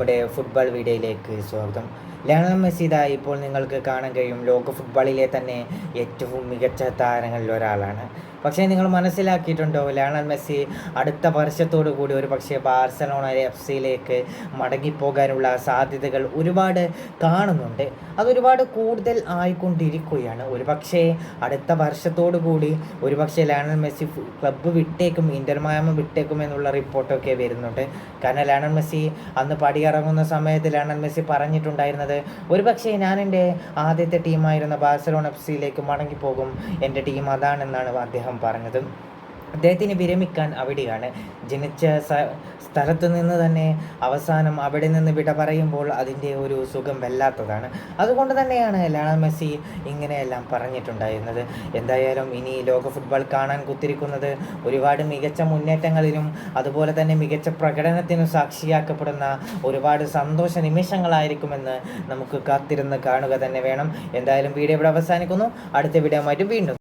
നമ്മുടെ ഫുട്ബോൾ വീഡിയോയിലേക്ക് സ്വാഗതം. ലയണൽ മെസ്സിദ ഇപ്പോൾ നിങ്ങൾക്ക് കാണാൻ കഴിയും ലോക ഫുട്ബോളിലെ തന്നെ ഏറ്റവും മികച്ച താരങ്ങളിൽ ഒരാളാണ്. പക്ഷേ നിങ്ങൾ മനസ്സിലാക്കിയിട്ടുണ്ടോ ലയണൽ മെസ്സി അടുത്ത വർഷത്തോടു കൂടി ഒരു പക്ഷേ ബാർസലോണ എഫ് സിയിലേക്ക് മടങ്ങിപ്പോകാനുള്ള സാധ്യതകൾ ഒരുപാട് കാണുന്നുണ്ട്. അതൊരുപാട് കൂടുതൽ ആയിക്കൊണ്ടിരിക്കുകയാണ്. ഒരു പക്ഷേ അടുത്ത വർഷത്തോടു കൂടി ഒരു പക്ഷേ ലയണൽ മെസ്സി ക്ലബ്ബ് വിട്ടേക്കും ഇന്റർ മായമ വിട്ടേക്കും എന്നുള്ള റിപ്പോർട്ടൊക്കെ വരുന്നുണ്ട്. കാരണം ലയണൽ മെസ്സി അന്ന് പടിയിറങ്ങുന്ന സമയത്ത് ലയണൽ മെസ്സി പറഞ്ഞിട്ടുണ്ടായിരുന്നത് ഒരു പക്ഷേ ഞാൻ എന്റെ ആദ്യത്തെ ടീമായിരുന്ന ബാഴ്സലോണ എഫ് സിയിലേക്ക് മടങ്ങിപ്പോകും എന്റെ ടീം അതാണെന്നാണ് അദ്ദേഹം പറഞ്ഞത് അദ്ദേഹത്തിന് വിരമിക്കാൻ അവിടെയാണ്. ജനിച്ച സ്ഥലത്തു നിന്ന് തന്നെ അവസാനം അവിടെ നിന്ന് വിട പറയുമ്പോൾ അതിന്റെ ഒരു സുഖം വല്ലാത്തതാണ്. അതുകൊണ്ട് തന്നെയാണ് ലയണൽ മെസ്സി ഇങ്ങനെയെല്ലാം പറഞ്ഞിട്ടുണ്ടായിരുന്നത്. എന്തായാലും ഇനി ലോക ഫുട്ബോൾ കാണാൻ കുത്തിരിക്കുന്നത് ഒരുപാട് മികച്ച മുന്നേറ്റങ്ങളിലും അതുപോലെ തന്നെ മികച്ച പ്രകടനത്തിനും സാക്ഷിയാക്കപ്പെടുന്ന ഒരുപാട് സന്തോഷ നിമിഷങ്ങളായിരിക്കുമെന്ന് നമുക്ക് കാത്തിരുന്ന് കാണുക തന്നെ വേണം. എന്തായാലും വീഡിയോ ഇവിടെ അവസാനിക്കുന്നു. അടുത്ത വീഡിയോ വീണ്ടും